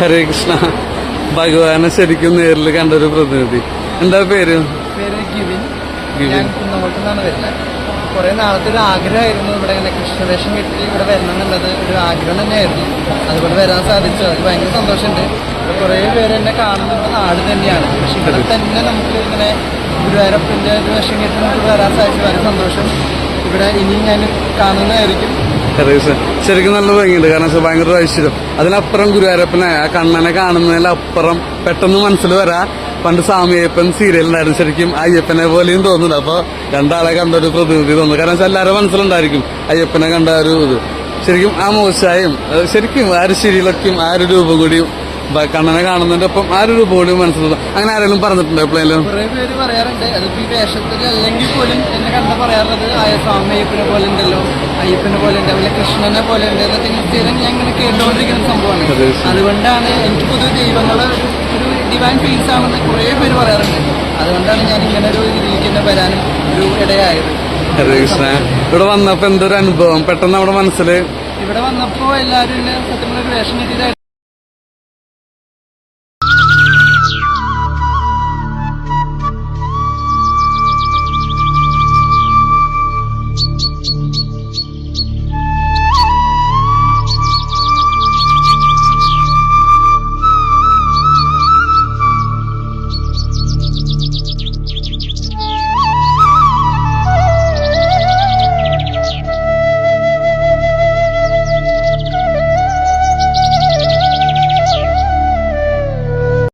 ഹരേ കൃഷ്ണ ഭഗവാനെ ശരിക്കും നേരിൽ കണ്ട ഒരു പ്രതിനിധി. എന്താ പേര്? കുറെ നാളത്തെ ഒരു ആഗ്രഹമായിരുന്നു ഇവിടെ ഇങ്ങനെ കൃഷ്ണവേഷം കിട്ടി ഇവിടെ വരണം എന്നുള്ളത് ഒരു ആഗ്രഹം തന്നെയായിരുന്നു. അതുകൊണ്ട് വരാൻ സാധിച്ചു. അത് ഭയങ്കര സന്തോഷമുണ്ട്. കുറെ കുറേ പേര് എന്നെ കാണുന്നത് നാട് തന്നെയാണ്. പക്ഷെ ഇവിടെ തന്നെ നമുക്ക് ഇങ്ങനെ ഗുരുവായൂരപ്പന്റെ ഒരു വേഷം കെട്ടി നമുക്ക് വരാൻ സാധിച്ചു. വളരെ സന്തോഷം. ഇവിടെ ഇനിയും ഞാൻ കാണുന്നതായിരിക്കും. ഹരേ ശരിക്കും നല്ല ഭംഗിയുണ്ട്. കാരണം വെച്ചാൽ ഭയങ്കര ഒരു ഐശ്വര്യം അതിനപ്പുറം ഗുരുവായൂരപ്പനെ ആ കണ്ണനെ കാണുന്നതിലപ്പുറം പെട്ടെന്ന് മനസ്സിൽ വരാ പണ്ട് സ്വാമിയപ്പൻ സീരിയലുണ്ടായിരുന്നു ശരിക്കും അയ്യപ്പനെ പോലെയും തോന്നുന്നുണ്ട്. അപ്പോൾ രണ്ടാളെ കണ്ട ഒരു പ്രതിനിധി തോന്നുന്നു. കാരണം വെച്ചാൽ എല്ലാവരും മനസ്സിലുണ്ടായിരിക്കും അയ്യപ്പനെ കണ്ട ഒരു ഇത്. ശരിക്കും ആ മോശായും ശരിക്കും ആ ഒരു ശരിയിലൊക്കെയും ആ ഒരു രൂപം കൂടിയും കണ്ണനെ കാണുന്നതിന്റെ ഒപ്പം ആ ഒരു രൂപം മനസ്സിലാവും അങ്ങനെ ആരെങ്കിലും പറഞ്ഞിട്ടുണ്ടോ എപ്പോഴെങ്കിലും? കുറെ പേര് പറയാറുണ്ട്. അതിപ്പോ ഈ വേഷത്തിൽ അല്ലെങ്കിൽ പോലും എന്നെ കണ്ട പറയാറുള്ളത് ആയ സ്വാമി അയ്യപ്പനെ പോലെ ഉണ്ടല്ലോ അയ്യപ്പനെ പോലെ ഉണ്ട് അതുപോലെ കൃഷ്ണനെ പോലെ ഉണ്ട് എന്നൊക്കെ ഇങ്ങനെ സ്ഥിരം ഞാൻ ഇങ്ങനെ കേട്ടുകൊണ്ടിരിക്കുന്ന സംഭവമാണ്. അതുകൊണ്ടാണ് എനിക്ക് പൊതുവെ ദൈവങ്ങളെ ഒരു ഡിവൈൻ ഫീൽസ് ആണെന്ന് കുറെ പേര് പറയാറുണ്ട്. അതുകൊണ്ടാണ് ഞാൻ ഇങ്ങനെ ഒരു ഇതിലേക്ക് തന്നെ വരാനും ഒരു ഇടയായത്. കൃഷ്ണ. ഇവിടെ വന്നപ്പോ എന്തൊരു അനുഭവം? പെട്ടെന്ന് നമ്മുടെ മനസ്സിൽ ഇവിടെ വന്നപ്പോ എല്ലാവരും സത്യം ഒരു വേഷം കിട്ടിയതായിട്ട്